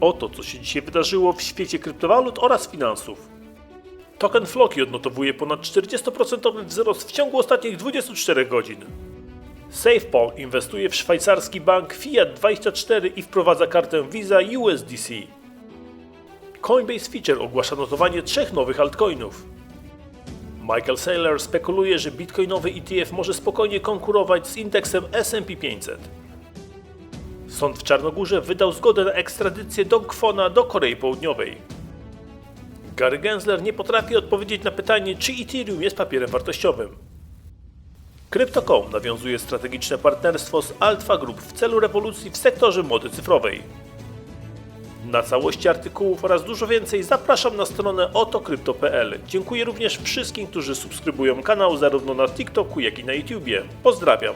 Oto co się dzisiaj wydarzyło w świecie kryptowalut oraz finansów. Token Floki odnotowuje ponad 40% wzrost w ciągu ostatnich 24 godzin. SafePol inwestuje w szwajcarski bank Fiat24 i wprowadza kartę Visa USDC. Coinbase Feature ogłasza notowanie trzech nowych altcoinów. Michael Saylor spekuluje, że bitcoinowy ETF może spokojnie konkurować z indeksem S&P 500. Sąd w Czarnogórze wydał zgodę na ekstradycję Dong Kwona do Korei Południowej. Gary Gensler nie potrafi odpowiedzieć na pytanie, czy Ethereum jest papierem wartościowym. Crypto.com nawiązuje strategiczne partnerstwo z Alpha Group w celu rewolucji w sektorze mody cyfrowej. Na całości artykułów oraz dużo więcej zapraszam na stronę otokrypto.pl. Dziękuję również wszystkim, którzy subskrybują kanał zarówno na TikToku, jak i na YouTubie. Pozdrawiam.